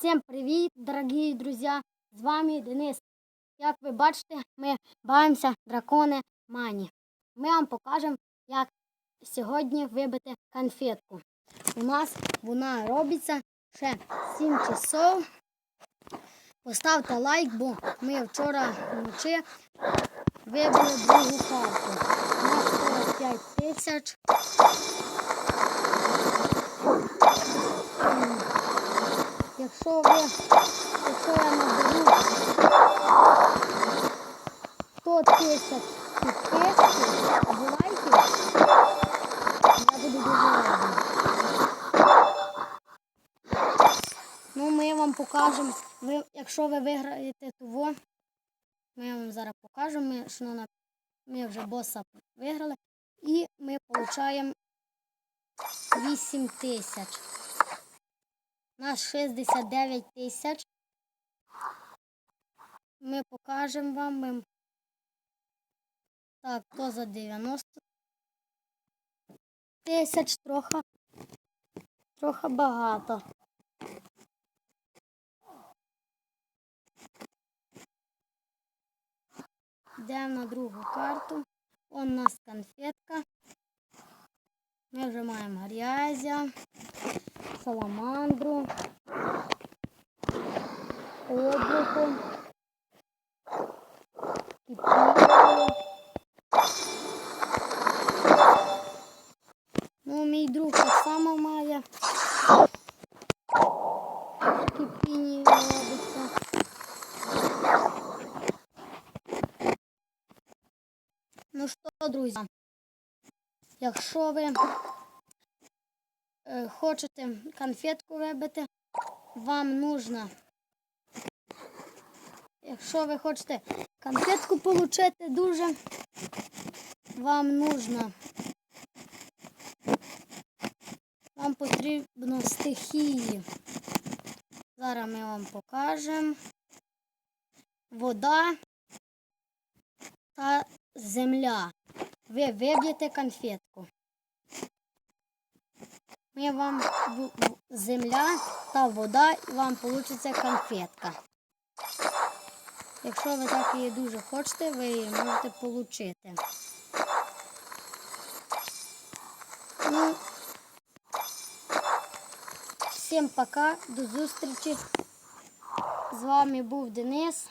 Всем привіт, дорогі друзі! З вами Денис. Як ви бачите, ми бавимося дракони мані. Ми вам покажемо, як сьогодні вибити конфетку. У нас вона робиться ще 7 часов. Поставте лайк, бо ми вчора вночі вибили другу карту. У нас 45 тисяч. Якщо ви, якщо я наберу 100 тисяч підписків або лайків, я буду дуже радий. Ну, ми вам покажемо, ви, якщо ви виграєте того, ми вам зараз покажемо, ми, що на, ми вже боса виграли, і ми отримаємо 8 тисяч. Нас 69 тисяч. Ми покажемо вам. Ми... Так, то за 90 тисяч трохи, трохи багато. Йдемо на другу карту. Он у нас конфетка. Ми вже грязя, саламандру, облако, кипіло. Ну, мій друг так само має. Кипіні. Ну що, друзі, якщо ви хочете конфетку вибити, вам нужно, якщо ви хочете конфетку отримати дуже, вам нужно, вам потрібно стихії. Зараз ми вам покажемо. Вода та земля. Ви виб'єте конфетку. Ми вам земля та вода і вам вийде конфетка. Якщо ви так її дуже хочете, ви її можете отримати. Ну, всім пока, до зустрічі. З вами був Денис.